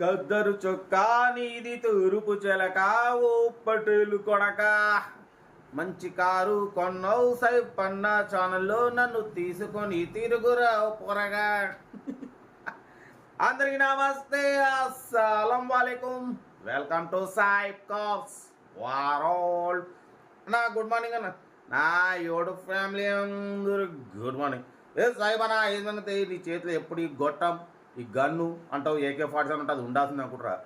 కద్దరు చొక్కా నీది తూరుపు చెలక ఓ పటేలు కొడక మంచి కారు కొన్నవు సైపన్న ఛానల్లో నన్ను తీసుకొని తిరుగురా పొరగా. అందరికి నమస్తే అస్సలం వాలేకుం. వెల్కమ్ టు సాయిబ్ కాప్స్ వారోల్. నా గుడ్ మార్నింగ్ అన్న. నా యోడు ఫ్యామిలీ అందరు గుడ్ మార్నింగ్. ఏ సాయిబా నా ఏంటంటే నీ చేతిలో ఎప్పుడు ఈ గొట్టం? ఈ గన్ను అంటావు ఏకే ఫార్టీ సెవెన్ అంటే అది ఉండాల్సింది అనుకుంటారా?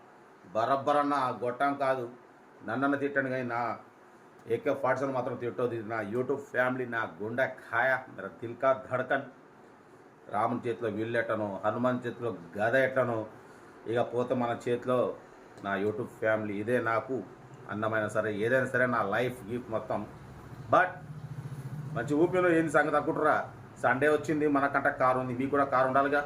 బరబ్బరన్న ఆ గొట్టం కాదు. నన్నన్న తిట్టండి కానీ నా ఏకే ఫార్టీ సెవెన్ మాత్రం తిట్టదు నా యూట్యూబ్ ఫ్యామిలీ నా గుండె ఖాయ. మీరు తిల్కా ధడకన్. రాముని చేతిలో వీళ్ళెట్టను హనుమాన్ చేతిలో గద ఎట్టను. ఇక పోతే మన చేతిలో నా యూట్యూబ్ ఫ్యామిలీ ఇదే నాకు. అందమైన సరే ఏదైనా సరే నా లైఫ్ గిఫ్ట్ మొత్తం. బట్ మంచి ఊపిలో ఏంది సంగతి అనుకుంటారా? సండే వచ్చింది మనకంట కారు ఉంది మీకు కూడా కారు ఉండాలిగా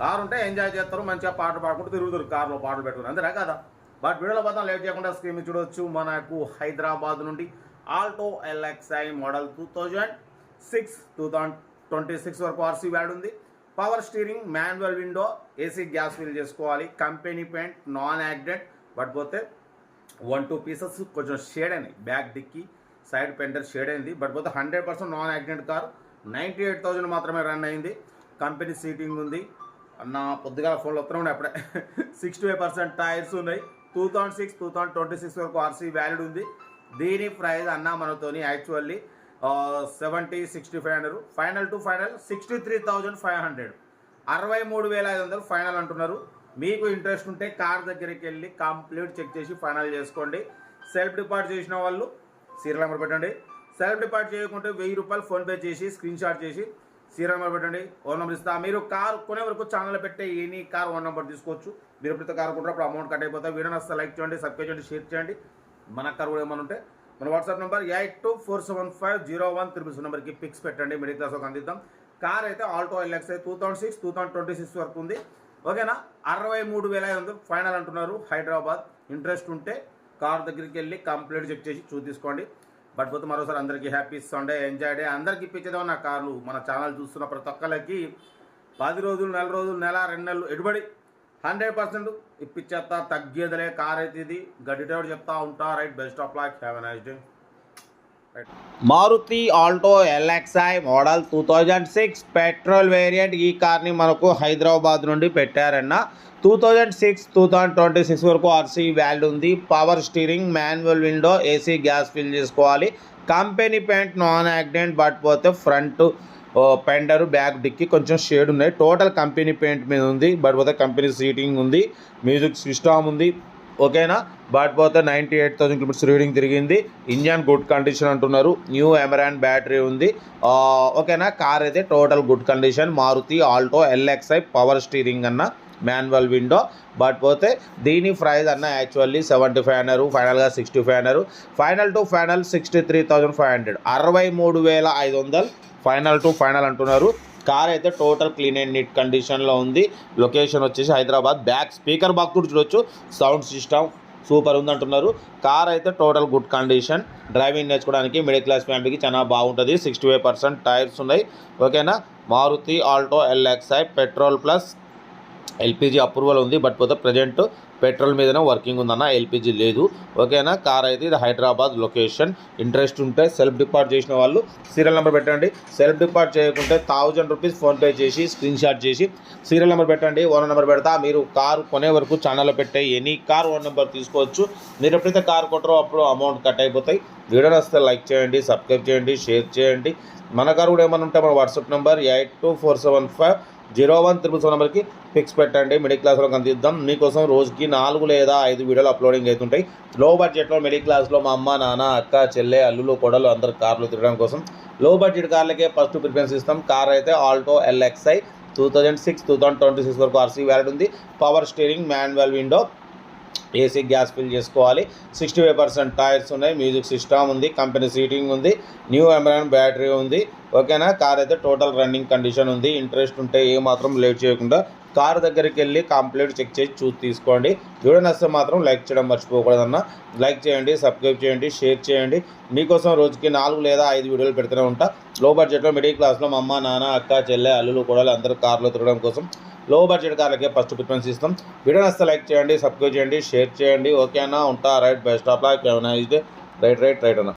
కారు ఉంటే ఎంజాయ్ చేస్తారు మంచిగా పాటలు పాడుకుంటూ తిరుగుతారు కారులో పాటలు పెట్టుకుని. అంతేనా కదా? బట్ వీడియోలో పోతాం లేట్ చేయకుండా స్క్రీన్ చూడవచ్చు మనకు హైదరాబాద్ నుండి Alto LXI model two thousand six two thousand twenty six వరకు ఆర్సీ వ్యాడ్ ఉంది. Power steering manual window AC gas fill చేసుకోవాలి. Company paint non accident but పోతే వన్ టూ పీసెస్ కొంచెం షేడ్ అయినాయి. Back dicky side fender shade అయింది. But పోతే hundred percent non accident car. Ninety eight thousand మాత్రమే run అయింది. Company seating ఉంది. అన్న పొద్దుగా ఫోన్లో వస్తున్నాం అప్పుడే. సిక్స్టీ ఫైవ్ పర్సెంట్ టైర్స్ ఉన్నాయి. Two thousand six two thousand twenty six వరకు ఆర్సీ వ్యాలిడ్ ఉంది. దీని ప్రైస్ అన్న మనతోని actually seventy sixty five hundred final to final sixty three thousand five hundred అరవై మూడు వేల ఐదు వందలు ఫైనల్ అంటున్నారు. మీకు ఇంట్రెస్ట్ ఉంటే కార్ దగ్గరికి వెళ్ళి కంప్లీట్ చెక్ చేసి ఫైనల్ చేసుకోండి. సెల్ఫ్ డిపార్ట్ చేసిన వాళ్ళు సీరియల్ నెంబర్ పెట్టండి. సెల్ఫ్ డిపార్ట్ చేయకుంటే వెయ్యి రూపాయలు ఫోన్పే చేసి స్క్రీన్ షాట్ చేసి సీరియల్ పెట్టండి. ఓన్ నెంబర్ ఇస్తా. మీరు కార్ కొనే వరకు ఛానల్ పెట్టే ఎనీ కార్ ఓన్ నెంబర్ తీసుకోవచ్చు. మీరు ఎప్పుడైతే కార్ కొంటారు అమౌంట్ కట్ అయిపోతా. వీడియో నస్తే లైక్ చేయండి సబ్స్క్రైబ్ చేయండి షేర్ చేయండి. మన కార్ కూడా ఏమైనా ఉంటే మన WhatsApp number eight two four seven five zero one triple నెంబర్కి పిక్స్ పెట్టండి. మిడిల్ క్లాస్ ఒక అందిద్దాం. కార్ అయితే Alto LX two thousand six two thousand twenty six వరకు ఉంది. ఓకేనా అరవై మూడు వేల ఐదు ఫైనల్ అంటున్నారు హైదరాబాద్. ఇంట్రెస్ట్ ఉంటే కార్ దగ్గరికి వెళ్ళి కంప్లీట్ చెక్ చేసి చూ తీసుకోండి. బట్ పోతే మరోసారి అందరికీ హ్యాపీ సండే ఎంజాయ్ డే. అందరికీ ఇప్పించేదే నా కార్లు మన ఛానల్ చూస్తున్న ప్రతి ఒక్కరికి పది రోజులు నెల రోజులు నెల రెండు నెలలు ఎటుబడి హండ్రెడ్ పర్సెంట్ ఇప్పించేస్తా తగ్గేదిలే కార్ అయితే ఇది గడ్డి డ్రైవర్ చెప్తా ఉంటా right best of luck have nice day. Maruti Alto LXI model two thousand six petrol variant ఈ కార్ని మనకు హైదరాబాద్ నుండి పెట్టారన్న. Two thousand six two thousand twenty six వరకు ఆర్సీ వ్యాల్యూ ఉంది. Power steering manual window AC gas fill చేసుకోవాలి. Company paint non accident but పోతే front fender back dicky కొంచెం shade ఉన్నాయి. టోటల్ కంపెనీ పెయింట్ మీద ఉంది. బట్ పోతే కంపెనీ సీటింగ్ ఉంది. మ్యూజిక్ సిస్టమ్ ఉంది. ఓకేనా? బట్ పోతే ninety eight thousand kilometres reading తిరిగింది. ఇంజన్ గుడ్ కండిషన్ అంటున్నారు. న్యూ ఎమరాన్ బ్యాటరీ ఉంది. ఓకేనా? కార్ అయితే total good condition. Maruti Alto LXI power steering అన్న మాన్యువల్ విండో. బట్ పోతే దీని ప్రైస్ అన్న యాక్చువల్లీ సెవెంటీ ఫైవ్ అన్నారు. ఫైనల్గా సిక్స్టీ ఫైవ్ అన్నారు. Final to final sixty three thousand five hundred. అరవై మూడు వేల ఐదు వందలు ఫైనల్ టు ఫైనల్ అంటున్నారు. కార్ అయితే టోటల్ క్లీన్ అండ్ నీట్ కండిషన్లో ఉంది. లొకేషన్ వచ్చేసి హైదరాబాద్. బ్యాక్ స్పీకర్ బాక్స్ కూడా చూడొచ్చు. సౌండ్ సిస్టమ్ సూపర్ ఉంది అంటున్నారు కార్ అయితే టోటల్ గుడ్ కండిషన్ డ్రైవింగ్ నేర్చుకోవడానికి మిడిల్ క్లాస్ ఫ్యామిలీకి చాలా బాగుంటుంది. సిక్స్టీ ఫైవ్ పర్సెంట్ టైర్స్ ఉన్నాయి ఓకేనా Maruti Alto LXI petrol plus LPG approval ఉంది బట్ పోతే ప్రజెంట్ పెట్రోల్ మీదనే వర్కింగ్ ఉందన్న ఎల్పిజి లేదు. ఓకేనా? కార్ అయితే ఇది హైదరాబాద్ లొకేషన్. ఇంట్రెస్ట్ ఉంటే సెల్ఫ్ డిపార్ట్ చేసిన వాళ్ళు సీరియల్ నెంబర్ పెట్టండి. సెల్ఫ్ డిపార్ట్ చేయకుంటే థౌజండ్ రూపీస్ ఫోన్పే చేసి స్క్రీన్ షాట్ చేసి సీరియల్ నెంబర్ పెట్టండి. ఓనర్ నెంబర్ పెడతా. మీరు కారు కొనే వరకు ఛానల్లో పెట్టే ఎనీ కార్ ఓన్ నెంబర్ తీసుకోవచ్చు. మీరు ఎప్పుడైతే కార్ కొట్టరో అప్పుడు అమౌంట్ కట్ అయిపోతాయి. వీడియో వస్తే లైక్ చేయండి సబ్స్క్రైబ్ చేయండి షేర్ చేయండి. మన కారు కూడా ఏమైనా ఉంటే మన WhatsApp number eight two four seven five zero one triple seven నెంబర్కి ఫిక్స్ పెట్టండి. మిడిల్ క్లాస్లో అందిద్దాం. మీకోసం రోజుకి నాలుగు లేదా ఐదు వీడియోలు అప్లోడింగ్ అవుతుంటాయి. లో బడ్జెట్లో మిడిల్ క్లాస్లో మా అమ్మ నాన్న అక్క చెల్లె అల్లులు కొడలు అందరు కార్లు తిరగడం కోసం లో బడ్జెట్ కార్లకే ఫస్ట్ ప్రిఫరెన్స్ ఇస్తాం. కార్ అయితే Alto LXI two thousand six two thousand twenty six వరకు ఆర్సీ వ్యాలిడ్ ఉంది. Power steering manual window AC gas fill చేసుకోవాలి. సిక్స్టీ ఫైవ్ పర్సెంట్ టైర్స్ ఉన్నాయి. మ్యూజిక్ సిస్టమ్ ఉంది. కంపెనీ సీటింగ్ ఉంది. New Amaron battery ఉంది. ఓకేనా? కార్ అయితే టోటల్ రన్నింగ్ కండిషన్ ఉంది. ఇంట్రెస్ట్ ఉంటే ఏ మాత్రం లేట్ చేయకుండా కార్ దగ్గరికి వెళ్ళి కంప్లీట్ చెక్ చేసి చూసి తీసుకోండి. వీడియో నచ్చితే మాత్రం లైక్ చేయడం మర్చిపోకూడదన్న. లైక్ చేయండి సబ్స్క్రైబ్ చేయండి షేర్ చేయండి. మీకోసం రోజుకి నాలుగు లేదా ఐదు వీడియోలు పెడుతూనే ఉంటా. లో బడ్జెట్లో మిడిల్ క్లాస్లో మా అమ్మ నాన్న అక్క చెల్లె అల్లులు కూడా అందరూ కార్లో తిరగడం కోసం లో బడ్జెట్ కార్లకే ఫస్ట్ ప్రిఫరెన్స్ ఇస్తాం. వీడియో నచ్చితే లైక్ చేయండి సబ్స్క్రైబ్ చేయండి షేర్ చేయండి. ఓకేనా ఉంటా right best of day right right right అన్న.